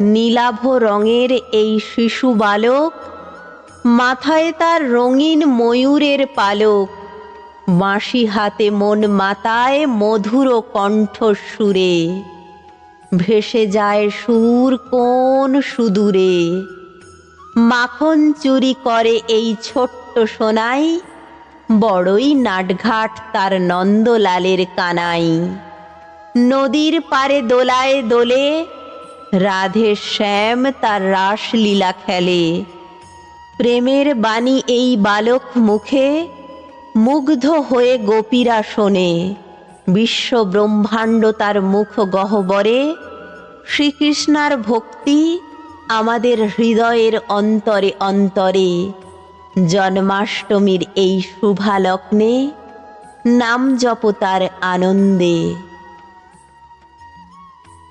নীলাভ রঙের এই শিশু বালক, মাথায় তার রঙিন ময়ূরের পালক। বাঁশি হাতে মন মাতায় মধুর কণ্ঠ সুরে ভেসে যায় সুর কোন সুদূরে। মাখন চুরি করে এই ছোট্ট সোনাই, বড়ই নাটঘাট তার নন্দলালের কানাই। নদীর পারে দোলায় দোলে রাধে শ্যাম তার রাসলীলা খেলে। প্রেমের বাণী এই বালক মুখে, মুগ্ধ হয়ে গোপীরা শোনে। বিশ্ব ব্রহ্মাণ্ড তার মুখ গহ্বরে, শ্রীকৃষ্ণার ভক্তি আমাদের হৃদয়ের অন্তরে অন্তরে। জন্মাষ্টমীর এই শুভালগ্নে নাম জপতার আনন্দে।